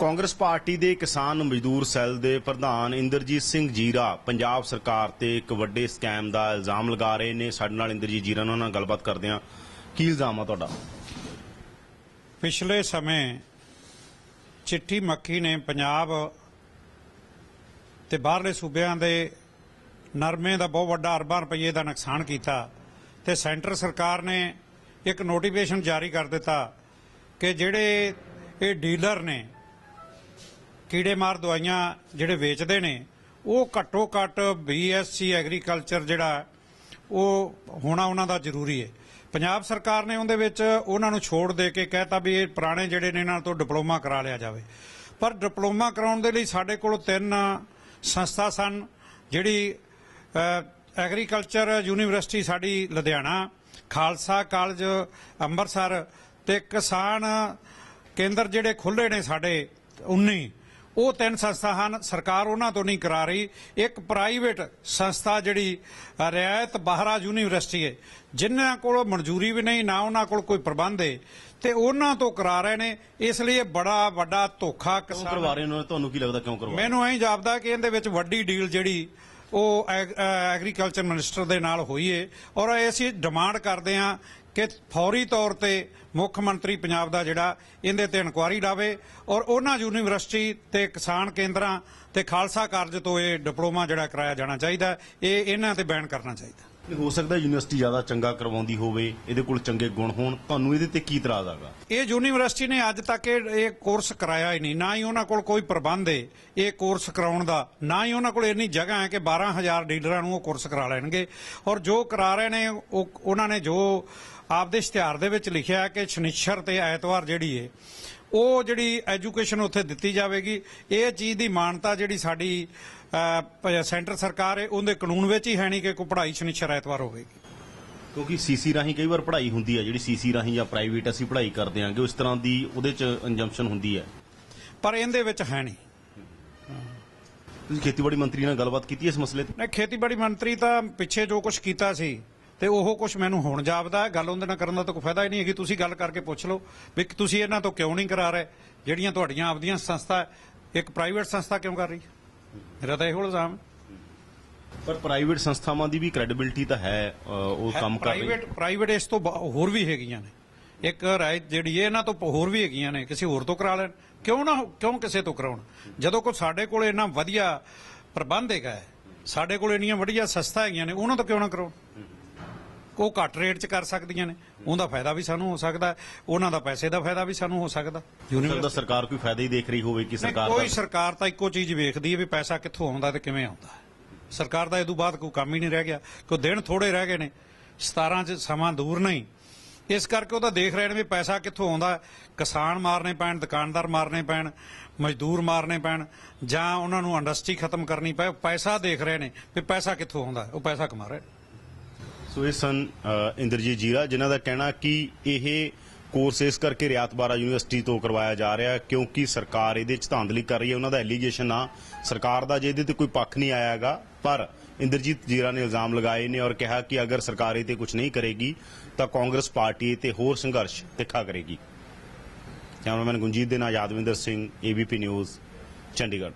Congress party ਦੇ ਕਿਸਾਨ ਮਜ਼ਦੂਰ ਸੈੱਲ ਦੇ ਪ੍ਰਧਾਨ ਇੰਦਰਜੀਤ ਸਿੰਘ ਜੀਰਾ ਪੰਜਾਬ ਸਰਕਾਰ ਤੇ ਇੱਕ ਵੱਡੇ ਸਕੈਮ ਦਾ ਇਲਜ਼ਾਮ ਲਗਾ ਰਹੇ ਨੇ। ਸਾਡੇ ਨਾਲ ਇੰਦਰਜੀਤ ਜੀਰਾ ਨਾਲ ਨਾਲ ਗੱਲਬਾਤ ਕਰਦੇ ਹਾਂ ਕੀ ਇਲਜ਼ਾਮ ਆ ਤੁਹਾਡਾ? ਪਿਛਲੇ ਸਮੇਂ ਚਿੱਠੀ ਮੱਖੀ ਨੇ ਪੰਜਾਬ ਤੇ ਬਾਹਰਲੇ ਸੂਬਿਆਂ ਦੇ ਨਰਮੇ ਦਾ ਬਹੁਤ ਵੱਡਾ ਅਰਬਾਂ ਰੁਪਏ ਦਾ ਨੁਕਸਾਨ ਕੀਤਾ ਤੇ ਸੈਂਟਰ ਸਰਕਾਰ ਨੇ ਇੱਕ ਨੋਟੀਫਿਕੇਸ਼ਨ ਜਾਰੀ ਕਰ ਦਿੱਤਾ ਕਿ ਜਿਹੜੇ ਇਹ ਡੀਲਰ ਨੇ ਕੀੜੇਮਾਰ ਦਵਾਈਆਂ ਜਿਹੜੇ ਵੇਚਦੇ ਨੇ, ਉਹ ਘੱਟੋ ਘੱਟ ਬੀਐਸਸੀ ਐਗਰੀਕਲਚਰ ਜਿਹੜਾ, ਉਹ ਹੋਣਾ ਉਹਨਾਂ ਦਾ ਜ਼ਰੂਰੀ ਹੈ ਪੰਜਾਬ ਸਰਕਾਰ ਨੇ ਉਹਦੇ ਵਿੱਚ ਉਹਨਾਂ ਨੂੰ ਛੋੜ ਦੇ ਕੇ ਕਹਿਤਾ ਵੀ ਇਹ ਪੁਰਾਣੇ ਜਿਹੜੇ ਨੇ ਇਹਨਾਂ ਤੋਂ ਡਿਪਲੋਮਾ ਕਰਾ ਲਿਆ ਜਾਵੇ। ਪਰ ਡਿਪਲੋਮਾ ਕਰਾਉਣ ਦੇ ਲਈ ਸਾਡੇ ਕੋਲ ਤਿੰਨ ਸੰਸਥਾ ਸਨ, ਜਿਹੜੀ ਐਗਰੀਕਲਚਰ ਯੂਨੀਵਰਸਿਟੀ ਸਾਡੀ ਲੁਧਿਆਣਾ, ਖਾਲਸਾ ਕਾਲਜ ਅੰਮ੍ਰਿਤਸਰ ਤੇ ਕਿਸਾਨ ਕੇਂਦਰ ਜਿਹੜੇ ਖੁੱਲੇ ਨੇ ਸਾਡੇ 19 ਉਹ ਤਿੰਨ ਸੰਸਥਾ ਹਨ ਸਰਕਾਰ ਉਹਨਾਂ ਤੋਂ ਨਹੀਂ ਕਰਾ ਰਹੀ। ਇੱਕ ਪ੍ਰਾਈਵੇਟ ਸੰਸਥਾ ਜਿਹੜੀ ਰਿਆਇਤ ਬਾਹਰਾ ਯੂਨੀਵਰਸਿਟੀ ਹੈ ਜਿਨ੍ਹਾਂ ਕੋਲ ਮਨਜ਼ੂਰੀ ਵੀ ਨਹੀਂ ਨਾ ਉਹਨਾਂ ਕੋਲ ਕੋਈ ਪ੍ਰਬੰਧ ਹੈ ਤੇ ਉਹਨਾਂ ਤੋਂ ਕਰਾ ਰਹੇ ਨੇ। ਇਸ ਲਈ ਇਹ ਬੜਾ ਵੱਡਾ ਧੋਖਾ ਕਿਸਾਨ ਕਰਵਾ ਰਹੇ ਨੇ? ਤੁਹਾਨੂੰ ਕੀ ਲੱਗਦਾ ਕਿਉਂ ਕਰਵਾ ਮੈਨੂੰ ਐਂ ਜਾਪਦਾ ਕਿ ਇਹਦੇ ਵਿੱਚ ਵੱਡੀ ਡੀਲ ਜਿਹੜੀ ਉਹ ਐਗਰੀਕਲਚਰ ਮਿਨਿਸਟਰ ਦੇ ਨਾਲ ਹੋਈ ਏ ਔਰ ਅਸੀਂ ਡਿਮਾਂਡ ਕਰਦੇ ਹਾਂ ਕਿ ਫੌਰੀ ਤੌਰ ਤੇ ਮੁੱਖ ਮੰਤਰੀ ਪੰਜਾਬ ਦਾ ਜਿਹੜਾ ਇਹਦੇ ਤੇ ਇਨਕੁਆਰੀ ਲਾਵੇ ਔਰ ਉਹਨਾਂ ਯੂਨੀਵਰਸਿਟੀ ਤੇ ਕਿਸਾਨ ਕੇਂਦਰਾਂ ਤੇ ਖਾਲਸਾ ਕਾਰਜ ਤੋਂ ਇਹ ਡਿਪਲੋਮਾ ਜਿਹੜਾ ਕਰਾਇਆ ਜਾਣਾ ਚਾਹੀਦਾ, ਇਹ ਇਹਨਾਂ ਤੇ ਬੈਨ ਕਰਨਾ ਚਾਹੀਦਾ। ਇਹ ਹੋ ਸਕਦਾ ਯੂਨੀਵਰਸਿਟੀ ਜ਼ਿਆਦਾ ਚੰਗਾ ਕਰਵਾਉਂਦੀ ਹੋਵੇ, ਇਹਦੇ ਕੋਲ ਚੰਗੇ ਗੁਣ ਹੋਣ, ਤੁਹਾਨੂੰ ਇਹਦੇ ਤੇ ਕੀ ਇਤਰਾਜ਼ ਆਗਾ ਇਹ ਯੂਨੀਵਰਸਿਟੀ ਨੇ ਅੱਜ ਤੱਕ ਇਹ ਕੋਰਸ ਕਰਾਇਆ ਹੀ ਨਹੀਂ। ਨਾ ਹੀ ਉਹਨਾਂ ਕੋਲ ਕੋਈ ਪ੍ਰਬੰਧ ਹੈ ਇਹ ਕੋਰਸ ਕਰਾਉਣ ਦਾ। ਨਾ ਹੀ ਉਹਨਾਂ ਕੋਲ ਇੰਨੀ ਜਗ੍ਹਾ ਹੈ ਕਿ 12000 ਡੀਲਰਾਂ ਨੂੰ ਉਹ ਕੋਰਸ ਕਰਾ ਲੈਣਗੇ। ਔਰ ਜੋ ਕਰਾ ਰਹੇ ਨੇ, ਉਹ, ਉਹਨਾਂ ਨੇ ਜੋ ਆਪਦੇ ਇਸ਼ਤਿਹਾਰ ਦੇ ਵਿੱਚ ਲਿਖਿਆ ਕਿ ਸ਼ਨੀਚਰ ਤੇ ਐਤਵਾਰ ਜਿਹੜੀ ਹੈ ਉਹ ਜਿਹੜੀ ਐਜੂਕੇਸ਼ਨ ਉੱਥੇ ਦਿੱਤੀ ਜਾਵੇਗੀ ਇਹ ਚੀਜ਼ ਦੀ ਮਾਨਤਾ ਜਿਹੜੀ ਸਾਡੀ ਸੈਂਟਰ ਸਰਕਾਰ ਹੈ ਉਹਦੇ ਕਾਨੂੰਨ ਵਿੱਚ ਹੀ ਹੈ ਨਹੀਂ ਕਿ ਕੋਈ ਪੜ੍ਹਾਈ ਸ਼ਨੀਚਰ ਐਤਵਾਰ ਹੋਵੇਗੀ। ਕਿਉਂਕਿ ਸੀਸੀ ਰਾਹੀਂ ਕਈ ਵਾਰ ਪੜ੍ਹਾਈ ਹੁੰਦੀ ਹੈ ਜਿਹੜੀ ਸੀਸੀ ਰਾਹੀਂ ਜਾਂ ਪ੍ਰਾਈਵੇਟ ਅਸੀਂ ਪੜ੍ਹਾਈ ਕਰਦੇ ਆਂਗੇ ਉਸ ਤਰ੍ਹਾਂ ਦੀ ਉਹਦੇ ਚ ਇੰਜੰਪਸ਼ਨ ਹੁੰਦੀ ਹੈ। ਪਰ ਇਹਦੇ ਵਿੱਚ ਹੈ ਨਹੀਂ। ਤੁਸੀਂ ਖੇਤੀਬਾੜੀ ਮੰਤਰੀ ਨਾਲ ਗੱਲਬਾਤ ਕੀਤੀ ਇਸ ਮਸਲੇ ਤੇ? ਨਹੀਂ ਖੇਤੀਬਾੜੀ ਮੰਤਰੀ ਤਾਂ ਪਿੱਛੇ ਜੋ ਕੁਝ ਕੀਤਾ ਸੀ ਤੇ ਉਹ ਕੁਝ ਮੈਨੂੰ ਹੁਣ ਜਾਪਦਾ ਹੈ ਗੱਲ ਉਹਦੇ ਨਾਲ ਕਰਨ ਦਾ ਤਾਂ ਕੋਈ ਫਾਇਦਾ ਹੀ ਨਹੀਂ ਹੈਗੀ ਤੁਸੀਂ ਗੱਲ ਕਰਕੇ ਪੁੱਛ ਲਓ ਵੀ ਤੁਸੀਂ ਇਹਨਾਂ ਤੋਂ ਕਿਉਂ ਨਹੀਂ ਕਰਾ ਰਹੇ ਜਿਹੜੀਆਂ ਤੁਹਾਡੀਆਂ ਆਪਦੀਆਂ ਸੰਸਥਾ ਇੱਕ ਪ੍ਰਾਈਵੇਟ ਸੰਸਥਾ ਕਿਉਂ ਕਰ ਰਹੀ? ਮੇਰਾ ਤਾਂ ਇਹੋ ਇਲਜ਼ਾਮ। ਪਰ ਪ੍ਰਾਈਵੇਟ ਸੰਸਥਾਵਾਂ ਦੀ ਵੀ ਕ੍ਰੈਡੀਬਿਲਿਟੀ ਤਾਂ ਹੈ ਉਹ ਕੰਮ ਕਰ ਰਹੀ। ਪ੍ਰਾਈਵੇਟ ਪ੍ਰਾਈਵੇਟ ਇਸ ਤੋਂ ਹੋਰ ਵੀ ਹੈਗੀਆਂ ਨੇ। ਇੱਕ ਰਾਇਤ ਜਿਹੜੀ ਇਹਨਾਂ ਤੋਂ ਹੋਰ ਵੀ ਹੈਗੀਆਂ ਨੇ ਕਿਸੇ ਹੋਰ ਤੋਂ ਕਰਾ ਲੈਣ। ਕਿਉਂ ਨਾ ਕਿਉਂ ਕਿਸੇ ਤੋਂ ਕਰਾਉਣ? ਜਦੋਂ ਕੋ ਸਾਡੇ ਕੋਲ ਇੰਨਾ ਵਧੀਆ ਪ੍ਰਬੰਧ ਹੈਗਾ ਸਾਡੇ ਕੋਲ ਇੰਨੀਆਂ ਵਧੀਆ ਸੰਸਥਾ ਹੈਗੀਆਂ ਨੇ ਉਹਨਾਂ ਤੋਂ ਕਿਉਂ ਨਾ ਕਰਾਉਣ? ਉਹ ਘੱਟ ਰੇਟ 'ਚ ਕਰ ਸਕਦੀਆਂ ਨੇ। ਉਹਦਾ ਫਾਇਦਾ ਵੀ ਸਾਨੂੰ ਹੋ ਸਕਦਾ ਉਹਨਾਂ ਦਾ ਪੈਸੇ ਦਾ ਫਾਇਦਾ ਵੀ ਸਾਨੂੰ ਹੋ ਸਕਦਾ। ਹੋ ਸਕਦਾ ਸਰਕਾਰ ਕੋਈ ਫਾਇਦਾ ਹੀ ਦੇਖ ਰਹੀ ਹੋਵੇ ਕਿ ਸਰਕਾਰ ਕੋਈ ਦਾ ਸਰਕਾਰ ਤਾਂ ਇੱਕੋ ਚੀਜ਼ ਵੇਖਦੀ ਹੈ ਵੀ ਪੈਸਾ ਕਿੱਥੋਂ ਆਉਂਦਾ ਤੇ ਕਿਵੇਂ ਆਉਂਦਾ। ਸਰਕਾਰ ਦਾ ਇਹ ਤੋਂ ਬਾਅਦ ਕੋਈ ਕੰਮ ਹੀ ਨਹੀਂ ਰਹਿ ਗਿਆ। ਕੋਈ ਦਿਨ ਥੋੜੇ ਰਹਿ ਗਏ ਨੇ। 17 ਚ ਸਮਾਂ ਦੂਰ ਨਹੀਂ। ਇਸ ਕਰਕੇ ਉਹ ਤਾਂ ਦੇਖ ਰਹੇ ਨੇ ਵੀ ਪੈਸਾ ਕਿੱਥੋਂ ਆਉਂਦਾ। ਕਿਸਾਨ ਮਾਰਨੇ ਪੈਣ ਦੁਕਾਨਦਾਰ ਮਾਰਨੇ ਪੈਣ ਮਜ਼ਦੂਰ ਮਾਰਨੇ ਪੈਣ ਜਾਂ ਉਹਨਾਂ ਨੂੰ ਇੰਡਸਟਰੀ ਖਤਮ ਕਰਨੀ ਪਏ ਪੈਸਾ ਦੇਖ ਰਹੇ ਨੇ ਵੀ ਪੈਸਾ ਕਿੱਥੋਂ ਆਉਂਦਾ। ਉਹ ਪੈਸਾ ਕਮਾ ਰਹੇ ਨੇ। ਸੋ ਇਹ ਸਨ ਇੰਦਰਜੀਤ ਜੀਰਾ, ਜਿਨ੍ਹਾਂ ਦਾ ਕਹਿਣਾ ਕਿ ਇਹ ਕੋਰਸ ਇਸ ਕਰਕੇ ਰਿਆਤ ਬਾਰਾ ਯੂਨੀਵਰਸਿਟੀ ਤੋਂ ਕਰਵਾਇਆ ਜਾ ਰਿਹਾ ਹੈ ਕਿਉਂਕਿ ਸਰਕਾਰ ਇਹਦੇ ਚ ਧਾਂਦਲੀ ਕਰ ਰਹੀ ਹੈ, ਉਹਨਾਂ ਦਾ ਐਲੀਗੇਸ਼ਨ ਆ। ਸਰਕਾਰ ਦਾ ਜੇ ਇਹਦੇ ਤੇ ਕੋਈ ਪੱਖ ਨਹੀਂ ਆਇਆਗਾ ਪਰ ਇੰਦਰਜੀਤ ਜੀਰਾ ਨੇ ਇਲਜ਼ਾਮ ਲਗਾਏ ਨੇ ਔਰ ਕਿਹਾ ਕਿ ਅਗਰ ਸਰਕਾਰ ਇਹ ਤੇ ਕੁਝ ਨਹੀਂ ਕਰੇਗੀ, ਤਾਂ ਕਾਂਗਰਸ ਪਾਰਟੀ ਇਹ ਤੇ ਹੋਰ ਸੰਘਰਸ਼ ਤਿੱਖਾ ਕਰੇਗੀ। ਕੈਮਰਾਮੈਨ ਗੁੰਜੀਤ ਦੇ ਨਾਲ ਯਾਦਵਿੰਦਰ ਸਿੰਘ ਏਬੀਪੀ ਨਿਊਜ਼ ਚੰਡੀਗੜ੍ਹ।